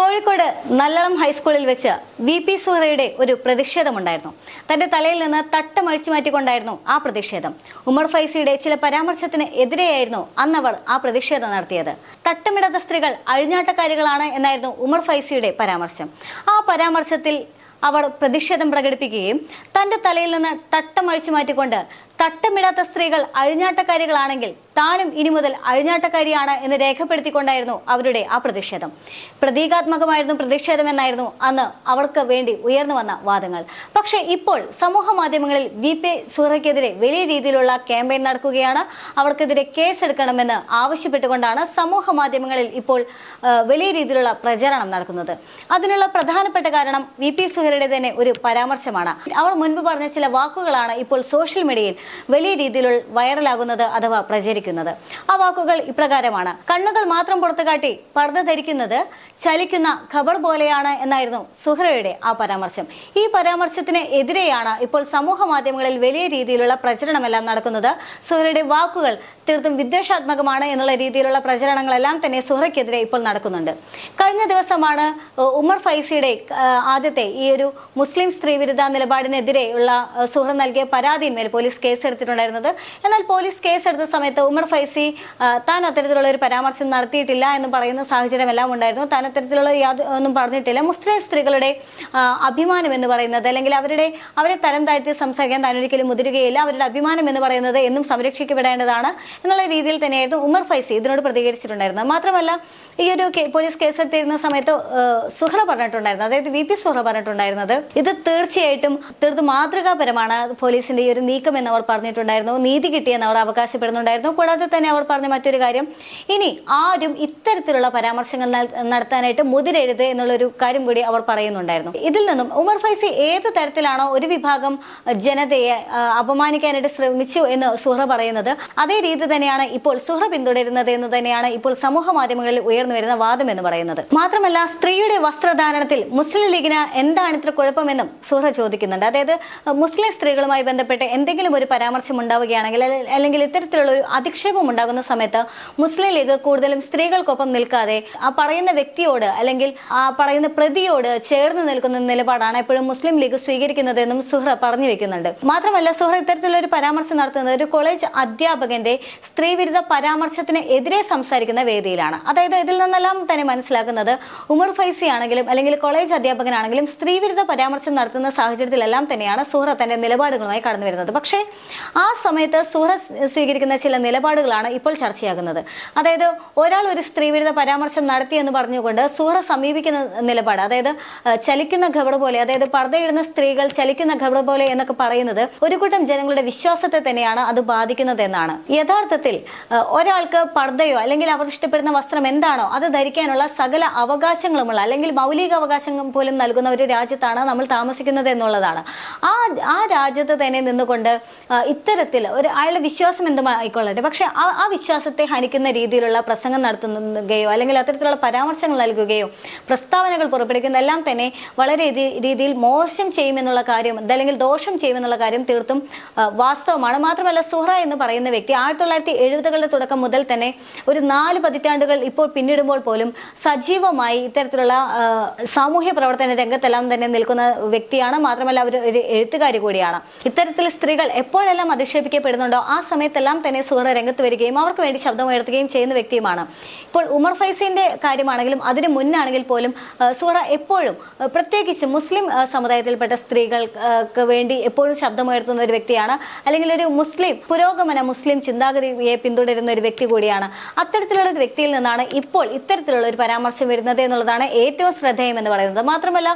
കോഴിക്കോട് നല്ലളം ഹൈസ്കൂളിൽ വെച്ച് V P സുഹറയുടെ ഒരു പ്രതിഷേധമുണ്ടായിരുന്നു. തന്റെ തലയിൽ നിന്ന് തട്ടം അഴിച്ചു മാറ്റിക്കൊണ്ടായിരുന്നു ആ പ്രതിഷേധം. ഉമർ ഫൈസിയുടെ ചില പരാമർശത്തിന് എതിരെയായിരുന്നു അന്നവർ ആ പ്രതിഷേധം നടത്തിയത്. തട്ടമിടാത്ത സ്ത്രീകൾ അഴിഞ്ഞാട്ടക്കാരികളാണ് എന്നായിരുന്നു ഉമർ ഫൈസിയുടെ പരാമർശം. ആ പരാമർശത്തിൽ അവർ പ്രതിഷേധം പ്രകടിപ്പിക്കുകയും തന്റെ തലയിൽ നിന്ന് തട്ടം അഴിച്ചു മാറ്റിക്കൊണ്ട് തട്ടമിടാത്ത സ്ത്രീകൾ അഴിഞ്ഞാട്ടക്കാരികളാണെങ്കിൽ താനും ഇനി മുതൽ അഴിഞ്ഞാട്ടക്കാരിയാണ് എന്ന് രേഖപ്പെടുത്തിക്കൊണ്ടായിരുന്നു അവരുടെ ആ പ്രതിഷേധം. പ്രതീകാത്മകമായിരുന്നു പ്രതിഷേധമെന്നായിരുന്നു അന്ന് അവർക്ക് വേണ്ടി ഉയർന്നു വന്ന വാദങ്ങൾ. പക്ഷേ ഇപ്പോൾ സമൂഹ മാധ്യമങ്ങളിൽ വി പി സുഹറയ്ക്കെതിരെ വലിയ രീതിയിലുള്ള ക്യാമ്പയിൻ നടക്കുകയാണ്. അവർക്കെതിരെ കേസെടുക്കണമെന്ന് ആവശ്യപ്പെട്ടുകൊണ്ടാണ് സമൂഹ മാധ്യമങ്ങളിൽ ഇപ്പോൾ വലിയ രീതിയിലുള്ള പ്രചരണം നടക്കുന്നത്. അതിനുള്ള പ്രധാനപ്പെട്ട കാരണം വി പി സുഹറയുടെ തന്നെ ഒരു പരാമർശമാണ്. അവർ മുൻപ് പറഞ്ഞ ചില വാക്കുകളാണ് ഇപ്പോൾ സോഷ്യൽ മീഡിയയിൽ വലിയ രീതിയിലുള്ള വൈറലാകുന്നത് അഥവാ പ്രചരിക്കുന്നത്. ആ വാക്കുകൾ ഇപ്രകാരമാണ്. കണ്ണുകൾ മാത്രം പുറത്തു കാട്ടി പർദ്ദ ധരിക്കുന്നത് ചലിക്കുന്ന ഖബർ പോലെയാണ് എന്നായിരുന്നു സുഹ്രയുടെ ആ പരാമർശം. ഈ പരാമർശത്തിന് എതിരെയാണ് ഇപ്പോൾ സമൂഹ മാധ്യമങ്ങളിൽ വലിയ രീതിയിലുള്ള പ്രചരണമെല്ലാം നടക്കുന്നത്. സുഹ്രയുടെ വാക്കുകൾ തീർത്തും വിദ്വേഷാത്മകമാണ് എന്നുള്ള രീതിയിലുള്ള പ്രചരണങ്ങളെല്ലാം തന്നെ സുഹറയ്ക്കെതിരെ ഇപ്പോൾ നടക്കുന്നുണ്ട്. കഴിഞ്ഞ ദിവസമാണ് ഉമർ ഫൈസിയുടെ ആദ്യത്തെ ഈ ഒരു മുസ്ലിം സ്ത്രീ വിരുദ്ധ നിലപാടിനെതിരെയുള്ള സുഹറ നൽകിയ പരാതിയിന്മേൽ പോലീസ് കേസെടുത്തിട്ടുണ്ടായിരുന്നത്. എന്നാൽ പോലീസ് കേസെടുത്ത സമയത്ത് ഉമർ ഫൈസി താൻ അത്തരത്തിലുള്ള ഒരു പരാമർശം നടത്തിയിട്ടില്ല എന്ന് പറയുന്ന സാഹചര്യമെല്ലാം ഉണ്ടായിരുന്നു. താൻ അത്തരത്തിലുള്ള ഒന്നും പറഞ്ഞിട്ടില്ല. മുസ്ലിം സ്ത്രീകളുടെ അഭിമാനം എന്ന് പറയുന്നത് അല്ലെങ്കിൽ അവരുടെ അവരെ തരം താഴ്ത്തി സംസാരിക്കാൻ താൻ ഒരിക്കലും മുതിരുകയില്ല. അവരുടെ അഭിമാനം എന്ന് പറയുന്നത് എന്നും സംരക്ഷിക്കപ്പെടേണ്ടതാണ്. എന്നുള്ള രീതിയിൽ തന്നെയായിരുന്നു ഉമർ ഫൈസി ഇതിനോട് പ്രതികരിച്ചിട്ടുണ്ടായിരുന്നത്. മാത്രമല്ല ഈ ഒരു പോലീസ് കേസെടുത്തിരുന്ന സമയത്ത് സുഹറ പറഞ്ഞിട്ടുണ്ടായിരുന്നു. അതായത് വി പി സുഹറ പറഞ്ഞിട്ടുണ്ടായിരുന്നത്. ഇത് തീർച്ചയായിട്ടും തീർത്തും മാതൃകാപരമാണ് പോലീസിന്റെ ഈ ഒരു നീക്കം എന്ന് അവർ പറഞ്ഞിട്ടുണ്ടായിരുന്നു. നീതി കിട്ടിയെന്ന് അവർ അവകാശപ്പെടുന്നുണ്ടായിരുന്നു. കൂടാതെ തന്നെ അവർ പറഞ്ഞ മറ്റൊരു കാര്യം ഇനി ആരും ഇത്തരത്തിലുള്ള പരാമർശങ്ങൾ നടത്താനായിട്ട് മുതിരരുത് എന്നുള്ളൊരു കാര്യം കൂടി അവർ പറയുന്നുണ്ടായിരുന്നു. ഇതിൽ നിന്നും ഉമർ ഫൈസി ഏത് തരത്തിലാണോ ഒരു വിഭാഗം ജനതയെ അപമാനിക്കാനായിട്ട് ശ്രമിച്ചു എന്ന് സുഹറ പറയുന്നത് അതേ രീതി തന്നെയാണ് ഇപ്പോൾ സുഹൃ പിന്തുടരുന്നത് എന്ന് തന്നെയാണ് ഇപ്പോൾ സമൂഹ മാധ്യമങ്ങളിൽ ഉയർന്നു വരുന്ന വാദം എന്ന് പറയുന്നത്. മാത്രമല്ല സ്ത്രീയുടെ വസ്ത്രധാരണത്തിൽ മുസ്ലിം ലീഗിന് എന്താണ് ഇത്ര കുഴപ്പമെന്നും സുഹൃ ചോദിക്കുന്നുണ്ട്. അതായത് മുസ്ലിം സ്ത്രീകളുമായി ബന്ധപ്പെട്ട് എന്തെങ്കിലും ഒരു പരാമർശം ഉണ്ടാവുകയാണെങ്കിൽ അല്ലെങ്കിൽ ഇത്തരത്തിലുള്ള ഒരു അധിക്ഷേപം ഉണ്ടാകുന്ന സമയത്ത് മുസ്ലിം ലീഗ് കൂടുതലും സ്ത്രീകൾക്കൊപ്പം നിൽക്കാതെ ആ പറയുന്ന വ്യക്തിയോട് അല്ലെങ്കിൽ ആ പറയുന്ന പ്രതിയോട് ചേർന്ന് നിൽക്കുന്ന നിലപാടാണ് എപ്പോഴും മുസ്ലിം ലീഗ് സ്വീകരിക്കുന്നതെന്നും സുഹ്റ പറഞ്ഞു വെക്കുന്നുണ്ട്. മാത്രമല്ല സുഹ്റ ഇത്തരത്തിലൊരു പരാമർശം നടത്തുന്നത് ഒരു കോളേജ് അധ്യാപകന്റെ സ്ത്രീവിരുദ്ധ പരാമർശത്തിന് എതിരെ സംസാരിക്കുന്ന വേദിയിലാണ്. അതായത് ഇതിൽ നിന്നെല്ലാം തന്നെ മനസ്സിലാക്കുന്നത് ഉമർ ഫൈസി ആണെങ്കിലും അല്ലെങ്കിൽ കോളേജ് അധ്യാപകനാണെങ്കിലും സ്ത്രീവിരുദ്ധ പരാമർശം നടത്തുന്ന സാഹചര്യത്തിലെല്ലാം തന്നെയാണ് സുഹ്റ തന്റെ നിലപാടുകളുമായി കടന്നു വരുന്നത്. പക്ഷേ ആ സമയത്ത് സുഹ്റ സ്വീകരിക്കുന്ന ചില നിലപാടുകളാണ് ഇപ്പോൾ ചർച്ചയാകുന്നത്. അതായത് ഒരാൾ ഒരു സ്ത്രീവിരുദ്ധ പരാമർശം നടത്തി എന്ന് പറഞ്ഞുകൊണ്ട് സുഹ്റ സമീപിക്കുന്ന നിലപാട് അതായത് ചലിക്കുന്ന ഖബർ പോലെ അതായത് പർദ്ദയിടുന്ന സ്ത്രീകൾ ചലിക്കുന്ന ഖബർ പോലെ എന്നൊക്കെ പറയുന്നത് ഒരു കൂട്ടം ജനങ്ങളുടെ വിശ്വാസത്തെ തന്നെയാണ് അത് ബാധിക്കുന്നത് എന്നാണ് യഥാർത്ഥത്തിൽ ഒരാൾക്ക് പർദ്ദയോ അല്ലെങ്കിൽ അവർ ഇഷ്ടപ്പെടുന്ന വസ്ത്രം എന്താണോ അത് ധരിക്കാനുള്ള സകല അവകാശങ്ങളുമുള്ള അല്ലെങ്കിൽ മൗലിക അവകാശങ്ങൾ പോലും നൽകുന്ന ഒരു രാജ്യത്താണ് നമ്മൾ താമസിക്കുന്നത് എന്നുള്ളതാണ്. ആ ആ രാജ്യത്ത് തന്നെ നിന്നുകൊണ്ട് ഇത്തരത്തിൽ ഒരു അയാളുടെ വിശ്വാസം എന്തുമായിക്കൊള്ളട്ടെ പക്ഷെ ആ വിശ്വാസത്തെ ഹനിക്കുന്ന രീതിയിലുള്ള പ്രസംഗം നടത്തുകയോ അല്ലെങ്കിൽ അത്തരത്തിലുള്ള പരാമർശങ്ങൾ നൽകുകയോ പ്രസ്താവനകൾ പുറപ്പെടുവിക്കുന്ന എല്ലാം തന്നെ വളരെ രീതിയിൽ മോശം ചെയ്യുമെന്നുള്ള കാര്യം അല്ലെങ്കിൽ ദോഷം ചെയ്യുമെന്നുള്ള കാര്യം തീർത്തും വാസ്തവമാണ്. മാത്രമല്ല സുഹ്റ എന്ന് പറയുന്ന വ്യക്തി ആയിരത്തി തൊള്ളായിരത്തി എഴുപതുകളുടെ തുടക്കം മുതൽ തന്നെ ഒരു നാല് പതിറ്റാണ്ടുകൾ ഇപ്പോൾ പിന്നിടുമ്പോൾ പോലും സജീവമായി ഇത്തരത്തിലുള്ള സാമൂഹ്യ പ്രവർത്തന രംഗത്തെല്ലാം തന്നെ നിൽക്കുന്ന വ്യക്തിയാണ്. മാത്രമല്ല അവർ ഒരു എഴുത്തുകാരി കൂടിയാണ്. ഇത്തരത്തിൽ സ്ത്രീകൾ എപ്പോഴെല്ലാം അധിക്ഷേപിക്കപ്പെടുന്നുണ്ടോ ആ സമയത്തെല്ലാം തന്നെ സുഹൃത്ത് രംഗത്ത് വരികയും അവർക്ക് വേണ്ടി ശബ്ദമുയർത്തുകയും ചെയ്യുന്ന വ്യക്തിയുമാണ്. ഇപ്പോൾ ഉമർ ഫൈസിന്റെ കാര്യമാണെങ്കിലും അതിന് മുന്നാണെങ്കിൽ പോലും ആ, എപ്പോഴും പ്രത്യേകിച്ച് മുസ്ലിം സമുദായത്തിൽപ്പെട്ട സ്ത്രീകൾക്ക് വേണ്ടി എപ്പോഴും ശബ്ദമുയർത്തുന്ന ഒരു വ്യക്തിയാണ്. അല്ലെങ്കിൽ ഒരു മുസ്ലിം പുരോഗമന മുസ്ലിം ചിന്താഗതിയെ പിന്തുടരുന്ന ഒരു വ്യക്തി കൂടിയാണ്. അത്തരത്തിലുള്ള ഒരു വ്യക്തിയിൽ നിന്നാണ് ഇപ്പോൾ ഇത്തരത്തിലുള്ള ഒരു പരാമർശം വരുന്നത് എന്നുള്ളതാണ് ഏറ്റവും ശ്രദ്ധേയം എന്ന് പറയുന്നത്. മാത്രമല്ല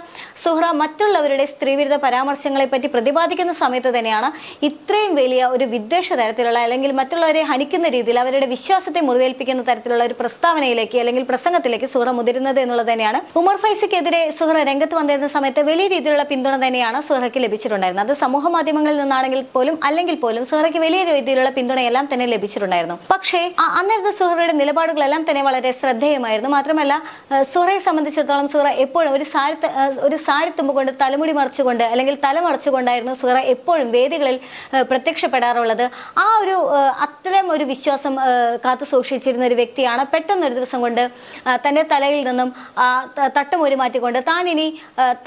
സുഹ്റ മറ്റുള്ളവരുടെ സ്ത്രീവിരുദ്ധ പരാമർശങ്ങളെ പറ്റി പ്രതിപാദിക്കുന്ന സമയത്ത് തന്നെയാണ് ഇത്രയും വലിയ ഒരു വിദ്വേഷ തരത്തിലുള്ള അല്ലെങ്കിൽ മറ്റുള്ളവരെ ഹനിക്കുന്ന രീതിയിൽ അവരുടെ വിശ്വാസത്തെ മുറിവേൽപ്പിക്കുന്ന തരത്തിലുള്ള ഒരു പ്രസ്താവനയിലേക്ക് അല്ലെങ്കിൽ പ്രസംഗത്തിലേക്ക് സുഹ്റ മുതിരുന്നത് എന്നുള്ളത് തന്നെയാണ്. ഉമർ ഫൈസിക്കെതിരെ സുഹ്റ രംഗത്ത് വന്നിരുന്ന സമയത്ത് വലിയ രീതിയിലുള്ള പിന്തുണ തന്നെയാണ് സുഹ്റയ്ക്ക് ലഭിച്ചിട്ടുണ്ടായിരുന്നത്. അത് സമൂഹ മാധ്യമങ്ങളിൽ നിന്നാണെങ്കിൽ പോലും അല്ലെങ്കിൽ പോലും സുഹ്റയ്ക്ക് വലിയ രീതിയിലുള്ള പിന്തുണയെല്ലാം തന്നെ ലഭിച്ചിട്ടുണ്ടായിരുന്നു. പക്ഷേ അന്നത്തെ സുഹറയുടെ നിലപാടുകളെല്ലാം തന്നെ വളരെ ശ്രദ്ധേയമായിരുന്നു. മാത്രമല്ല സുഹറയെ സംബന്ധിച്ചിടത്തോളം സുഹറ എപ്പോഴും ഒരു സാരി ഒരു സാരി തുമ്പ് കൊണ്ട് തലമുടി മറച്ചുകൊണ്ട് അല്ലെങ്കിൽ തല മറിച്ചുകൊണ്ടായിരുന്നു സുഹറ എപ്പോഴും വേദികളിൽ പ്രത്യക്ഷപ്പെടാറുള്ളത്. ആ ഒരു അത്തരം ഒരു വിശ്വാസം കാത്തു സൂക്ഷിച്ചിരുന്ന ഒരു വ്യക്തിയാണ് പെട്ടെന്ന് ഒരു ദിവസം കൊണ്ട് തന്റെ തലയിൽ നിന്നും തട്ടുമൂരി മാറ്റിക്കൊണ്ട് താൻ ഇനി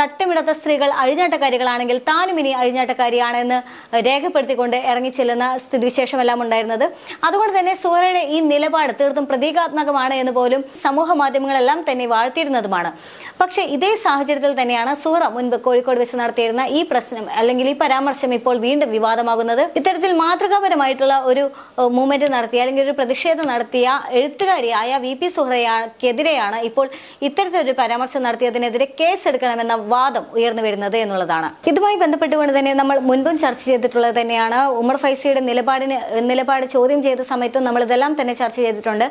തട്ടുമിടത്ത സ്ത്രീകൾ അഴിഞ്ഞാട്ടക്കാരികളാണെങ്കിൽ താനും ഇനി അഴിഞ്ഞാട്ടക്കാരിയാണെന്ന് രേഖപ്പെടുത്തിക്കൊണ്ട് ഇറങ്ങിച്ചെല്ലുന്ന സ്ഥിതിവിശേഷമെല്ലാം ഉണ്ടായിരുന്നത്. അതുകൊണ്ട് തന്നെ സുഹറയുടെ ഈ നിലപാട് തീർത്തും പ്രതീകാത്മകമാണ് എന്ന് പോലും സമൂഹ മാധ്യമങ്ങളെല്ലാം തന്നെ വാഴ്ത്തിയിരുന്നതുമാണ്. പക്ഷെ ഇതേ സാഹചര്യത്തിൽ തന്നെയാണ് സുഹറ മുൻപ് കോഴിക്കോട് വെച്ച് നടത്തിയിരുന്ന ഈ പ്രശ്നം അല്ലെങ്കിൽ ഈ പരാമർശം ഇപ്പോൾ വീണ്ടും വിവാദമാകുന്നത്. ഇത്തരത്തിൽ മാതൃകാപരമായിട്ടുള്ള ഒരു മൂവ്മെന്റ് നടത്തിയ അല്ലെങ്കിൽ ഒരു പ്രതിഷേധം നടത്തിയ എഴുത്തുകാരിയായ വി പി സുഹറയ്ക്കെതിരെയാണ് ഇപ്പോൾ ഇത്തരത്തിലൊരു പരാമർശം നടത്തിയതിനെതിരെ കേസ് എടുക്കണമെന്ന വാദം ഉയർന്നു വരുന്നത് എന്നുള്ളതാണ്. ഇതുമായി ബന്ധപ്പെട്ടുകൊണ്ട് തന്നെ നമ്മൾ മുൻപും ചർച്ച ചെയ്തിട്ടുള്ളത് തന്നെയാണ് ഉമർ ഫൈസിയുടെ നിലപാടിന് നിലപാട് ചോദ്യം ചെയ്ത സമയത്തും നമ്മൾ ഇതെല്ലാം തന്നെ ചർച്ച ചെയ്തിട്ടുണ്ട്.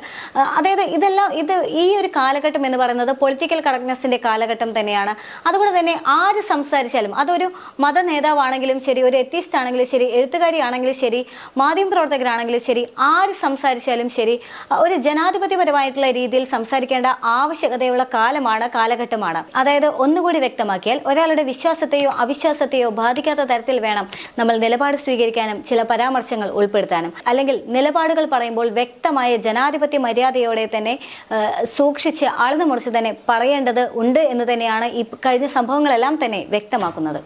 അതായത് ഇതെല്ലാം ഇത് ഈ ഒരു കാലഘട്ടം എന്ന് പറയുന്നത് പൊളിറ്റിക്കൽ കറക്റ്റ്നെസിന്റെ കാലഘട്ടം തന്നെയാണ്. അതുകൊണ്ട് തന്നെ ആര് സംസാരിച്ചാലും അതൊരു മത നേതാവാണെങ്കിലും ശരി ഒരു എത്തിസ്റ്റ് ആണെങ്കിലും ശരി എഴുത്തുകാരിയാണെങ്കിലും ശരി മാധ്യമപ്രവർത്തകരാണെങ്കിലും ശരി ആര് സംസാരിച്ചാലും ശരി ഒരു ജനാധിപത്യപരമായിട്ടുള്ള രീതിയിൽ സംസാരിക്കേണ്ട ആവശ്യകതയുള്ള കാലമാണ് കാലഘട്ടമാണ്. അതായത് ഒന്നുകൂടി വ്യക്തമാക്കിയാൽ ഒരാളുടെ വിശ്വാസത്തെയോ അവിശ്വാസത്തെയോ ബാധിക്കാത്ത തരത്തിൽ വേണം നമ്മൾ നിലപാട് സ്വീകരിക്കാനും ചില പരാമർശങ്ങൾ ഉൾപ്പെടുത്താനും. അല്ലെങ്കിൽ നിലപാടുകൾ പറയുമ്പോൾ വ്യക്തമായ ജനാധിപത്യ മര്യാദയോടെ തന്നെ സൂക്ഷിച്ച് ആഴ്ന്നു മുറിച്ച് തന്നെ പറയേണ്ടത് ഉണ്ട് എന്ന് തന്നെയാണ് ഈ കഴിഞ്ഞ സംഭവങ്ങളെല്ലാം തന്നെ വ്യക്തമാക്കുന്നത്.